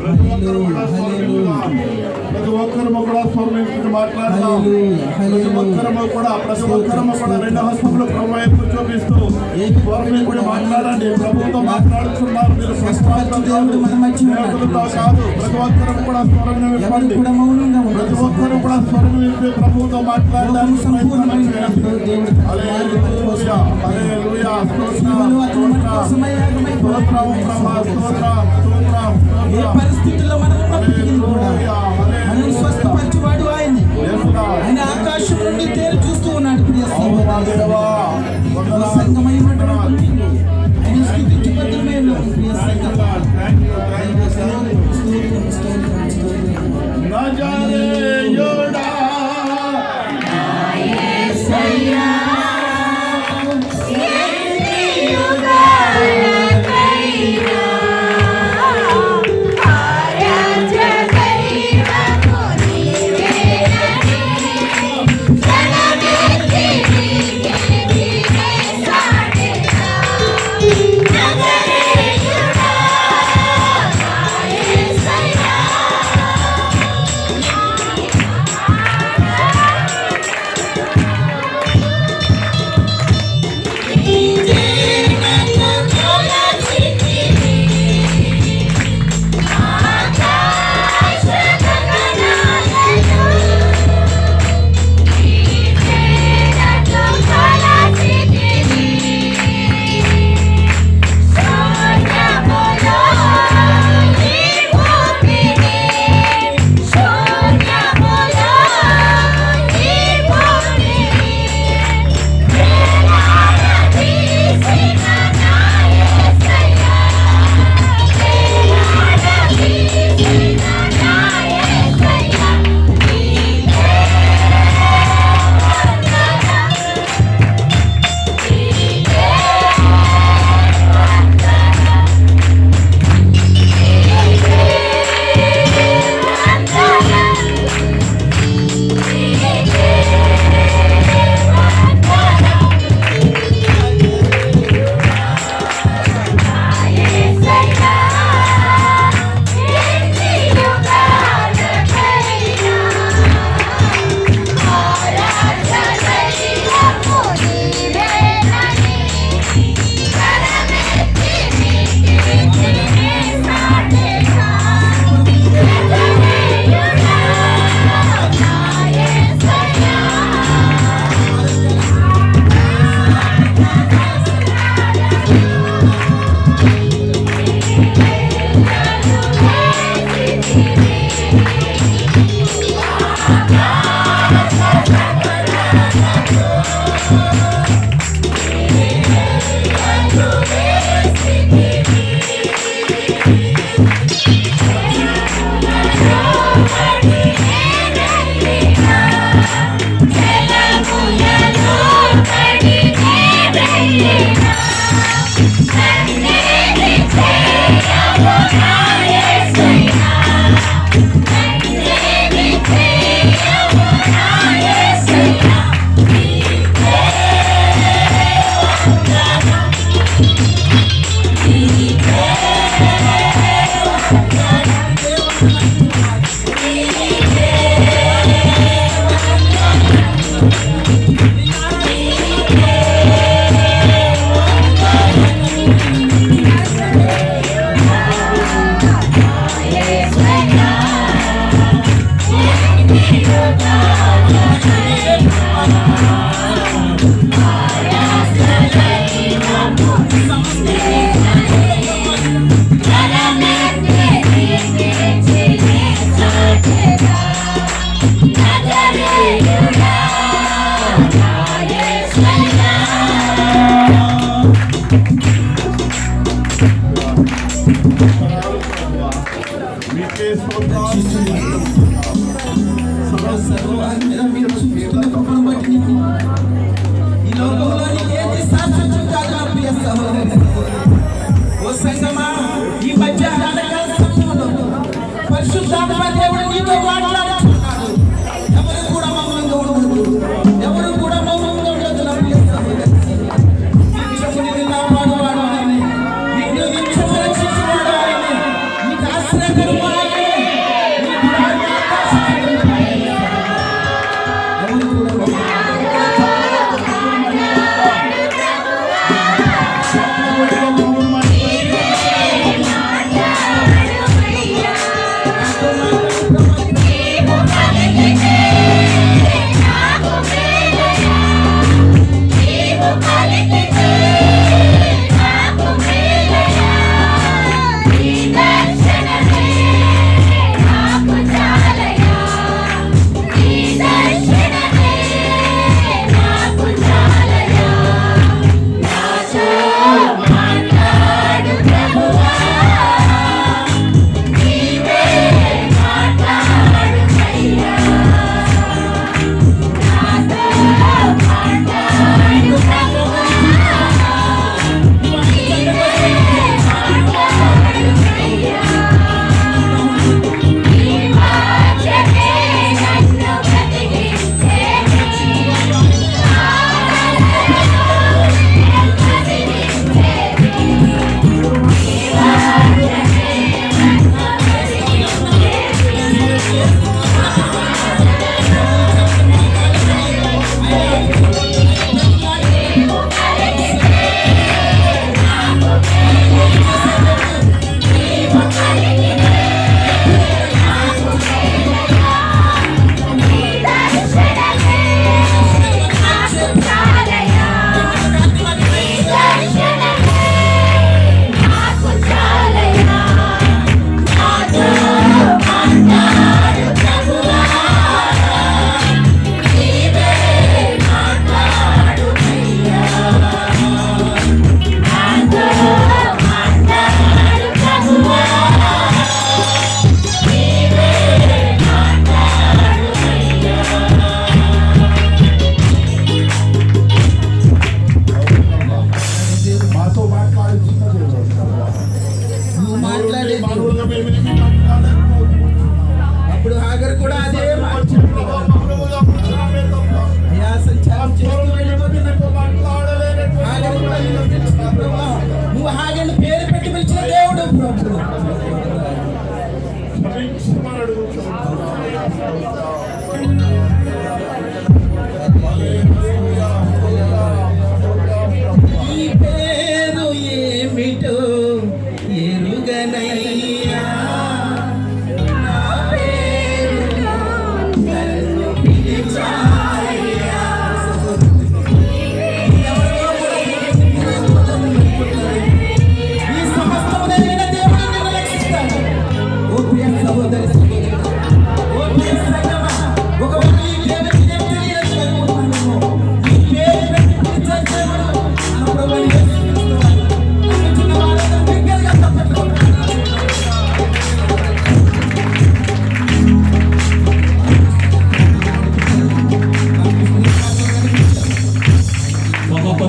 ప్రతి ఒక్కరు కూడా స్వరమించుగా. ప్రతి ఒక్కరము కూడా స్వరమించుకుని మాట్లాడదాం ప్రతి ఒక్కరము కూడా ప్రతి ఒక్కరము కూడా రెండు హస్తములు ప్రభు వైపు చూపిస్తూ స్వరమించుకుని మాట్లాడండి. ప్రభుత్వం మాట్లాడుతున్నారు మీరు ప్రశ్నలతో కాదు, ప్రతి ఒక్కరు కూడా స్వరం ప్రతి ఒక్కరు కూడా స్వరం విప్పి ప్రభుత్వం మాట్లాడడానికి ఏ. పరిస్థితుల్లో మనం ఉన్నప్పటికీ కూడా మనం స్వస్థపరచువాడు God. ఆయన ఆకాశం నుండి తేరు చూస్తూ ఉన్నాడు ప్రియ అవునా సహోదరులారా. ఈ మధ్యాహ్న కాల సమయంలో పరిశుద్ధాత్మ దేవుడు నీతో మాట్లాడుతున్నాడు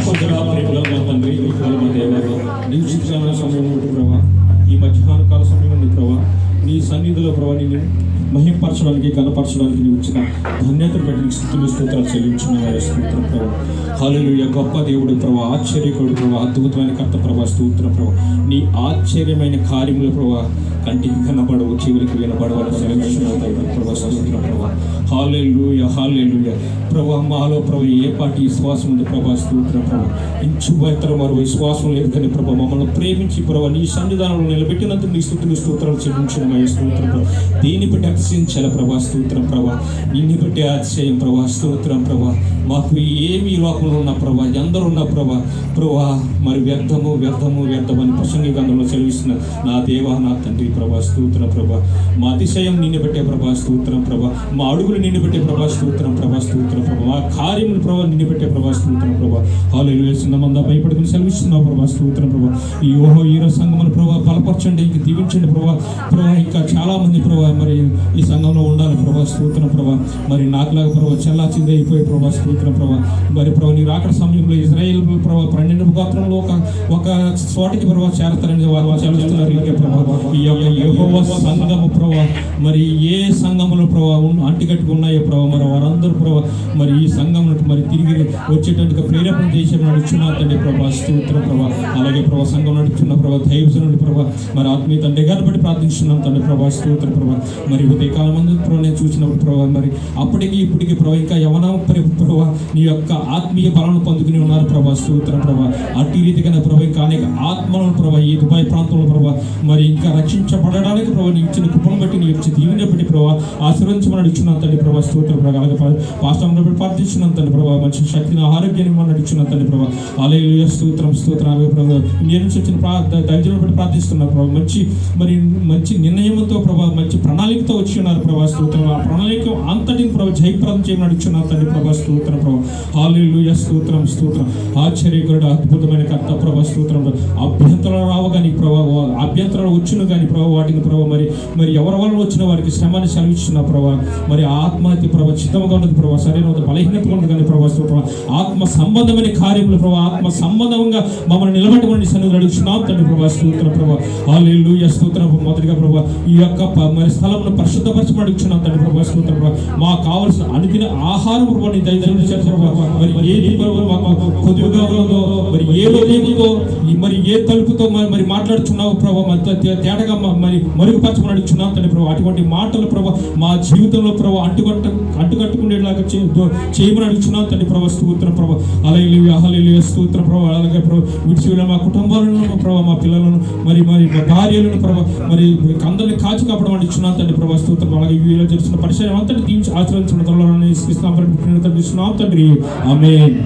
మహాపరిశుద్ధుల ప్రేమల తండ్రి ఈ కాలం మా దేవ నీవు శిక్షణ సమయం ఉంటు ప్రభా ఈ మధ్యాహ్న కాల సమయం ఉంది ప్రభా నీ సన్నిధిలో ప్రభా నేను మహింపరచడానికి గణపరచడానికి నీవు ఇచ్చిన ధన్యతను బట్టి నీకు స్థుతులు స్తోత్రాలు చెల్లించిన స్తోత్రం ప్రభా హాలేలుయ గొప్ప దేవుడు ప్రభా ఆశ్చర్యకుడు ప్రభా అద్భుతమైన కర్త ప్రభా స్తోత్రం ప్రభా నీ ఆశ్చర్యమైన కార్యములు ప్రభా. కంటికి కనపడవు చెవులకి వినపడవని సెలవిస్తున్న ప్రభా స్తోత్రం ప్రభా. హాలేలుయ హాలేలుయ ప్రభా మాలో ప్రభా ఏ పాటి విశ్వాసం ఉంది ప్రభా? స్తోత్రం ప్రభా. ఇంచు బయతరం మరో విశ్వాసం లేదు కానీ ప్రభా మమ్మల్ని ప్రేమించి ప్రభా నీ సన్నిధానంలో నిలబెట్టినందుకు నీ స్థుతులు స్తోత్రాలు చెల్లించిన మా స్తోత్రం ప్రభా. దీన్ని బట్టి అతిశయించాలి ప్రభా స్తోత్రం ప్రభా? నిన్ను బట్టి అతిశయం ప్రభా స్తోత్రం ప్రభా. మాకు ఏమి లోకంలో ఉన్న ప్రభా ఎందరు ఉన్న ప్రభా. ప్రభా మరి వ్యర్థము వ్యర్థము వ్యర్థమని ప్రసంగి గంధంలో సెలవిస్తున్న నా దేవా నా తండ్రి ప్రభా స్తోత్రం ప్రభా. మా అతిశయం నిన్ను పెట్టే ప్రభా స్తోత్రం ప్రభా. మా అడుగులు నిన్ను పెట్టే ప్రభా స్తోత్రం ప్రభా స్తోత్రం ప్రభా. మా కార్యములు ప్రభా నిన్ను పెట్టే ప్రభా స్తోత్రం ప్రభా. హాలు వేసిన మంద భయపడుకుని సెలవిస్తున్నావు ప్రభా స్తోత్రం ప్రభా. ఈ ఓహో ఈరో సంఘమును ప్రభా బలపరచండి ఇంక దీవించండి ప్రభా. ప్రభా ఇంకా చాలామంది ప్రభా మరి ఈ సంఘంలో ఉండాలి ప్రభా స్తోత్రం ప్రభా. మరి నాకులాగా ప్రభా చల్లా చింది అయిపోయి ప్రభా స్తోత్రం ప్రభా. మరి ప్రభా నీ రాకడ సమయంలో ఇజ్రాయేల్ ప్రభా పన్నెండు గోత్రంలో ఒక ఒక చోటికి ప్రభా చేరతారని వారు సెలవుస్తున్నారు ఇంకే ప్రభా ఈ యొక్క యహోవ సంఘము ప్రభా మరి ఏ సంఘములో ప్రభా అంటికట్టుకు ఉన్నాయో ప్రభా మరి వారందరూ ప్రభా మరి ఈ సంఘం మరి తిరిగి వచ్చేటట్టుగా ప్రేరేపణ చేసి నడుచున్నా తండ్రి ప్రభా స్తోత్ర ప్రభా. అలాగే ప్రభా సంఘం నడుచున్న ప్రభా దైవజనుడి ప్రభా మరి ఆత్మీయ తండ్రి గారు బట్టి ప్రార్థిస్తున్నాం తండ్రి ప్రభా స్తోత్ర ప్రభా. మరి ఉదయ ముందు మందు నేను చూసినప్పుడు ప్రభా మరి అప్పటికి ఇప్పటికి ప్రభా ఇంకా యవన ప్రభా నీ యొక్క ఆత్మీయ బలను పొందుకుని ఉన్నారు ప్రభా స్తోత్ర ప్రభా. అట్టి రీతిగా ప్రభా ఇంకా అనేక ఆత్మలను ప్రభా ఈ దుబాయ్ ప్రాంతంలో ప్రభా మరి ఇంకా రక్షించబడడానికి ప్రభా నీ ఇచ్చిన కృపను బట్టి నీ యొక్క దీవెన బట్టి ప్రభా ఆశీర్వదించమని ఇచ్చున్నాను తండ్రి ప్రభా స్తోత్ర ప్రభా. అలాగే పాస్టర్ బట్టి ప్రార్థించున్నాను తండ్రి ప్రభా మంచి శక్తిని ఆరోగ్యాన్ని మనం నడుచున్నాను తండ్రి ప్రభా. అలాగే స్తోత్రం స్తోత్రం. అలాగే ప్రభా ఇండియా నుంచి వచ్చిన ప్రా దైర్యం బట్టి ప్రార్థిస్తున్నాను ప్రభావ మంచి మరి మంచి నిర్ణయంతో ప్రభావ మంచి ప్రణాళికతో వచ్చి ఉన్నారు ప్రభా స్తోత్రం. ఆ ప్రణాళిక అంత జయప్రదం చేయమని అడుగుతున్నాను తండ్రి ప్రభా స్తోత్రం ప్రభా. హాలేలుయ స్తోత్రం స్తోత్రం. ఆశ్చర్యకరుడు అద్భుతమైన కర్త ప్రభా స్తోత్రం అభ్యంతరాలు రావు కానీ ప్రభా అభ్యంతరాలు వచ్చిన కానీ ప్రభా వాటిని ప్రభా మరి మరి ఎవరి వల్ల వచ్చిన వారికి శ్రమని సెలవిస్తున్న ప్రభా. మరి ఆత్మహత్య ప్రభా చిత్తముగా ఉన్నది ప్రభా సరైన బలహీనతగా ఉన్నది కానీ ప్రభా స్తోత్రం ఆత్మ సంబంధమైన కార్యములు ప్రభా ఆత్మ సంబంధంగా మమ్మల్ని నిలబెట్టమని సన్నిధులు అడుగుతున్నాం తండ్రి ప్రభా స్తోత్రం ప్రభా. హాలేలుయ స్తోత్రం మొదటిగా ప్రభా ఈ యొక్క మరి స్థలంలో పరిశుద్ధపరచమని అడుగుతున్నాం తండ్రి ప్రభా స్తోత్రం ప్రభా. మాకు కావలసిన అనుదిన ఆహారం ప్రభా. దయచేసి మరి ఏది మాకు కొద్దిగా ఉందో మరి ఏ ఉదయంతో మరి ఏ తలుపుతో మరి మరి మాట్లాడుతున్నావు ప్రభా? తే- తేటగా మరి మరుగుపరచమని అడుగుతున్నాం తండ్రి ప్రభా. అటువంటి మాటలు ప్రభా మా జీవితంలో ప్రభా అడ్డుకట్ట అంటుకట్టుకునేలాగా చేయమని అడుగుతున్నాం తండ్రి ప్రభా. స్తోత్రం ప్రభా. అలాగే అహలేలు స్తోత్రం ప్రభా. అలాగే ప్రభా విడిచి మా కుటుంబాలను ప్రభా మా పిల్లలను మరి మరి మా భార్యలను ప్రభా మరి అందరిని కాచి కాపాడమని ఇచ్చున్నాను తండ్రి ప్రభా. స్తోత్రం. అలాగే వీళ్ళు చేస్తున్న పరిసరం అంతటి దీవించి ఆచరించిన తండ్రి. ఆమె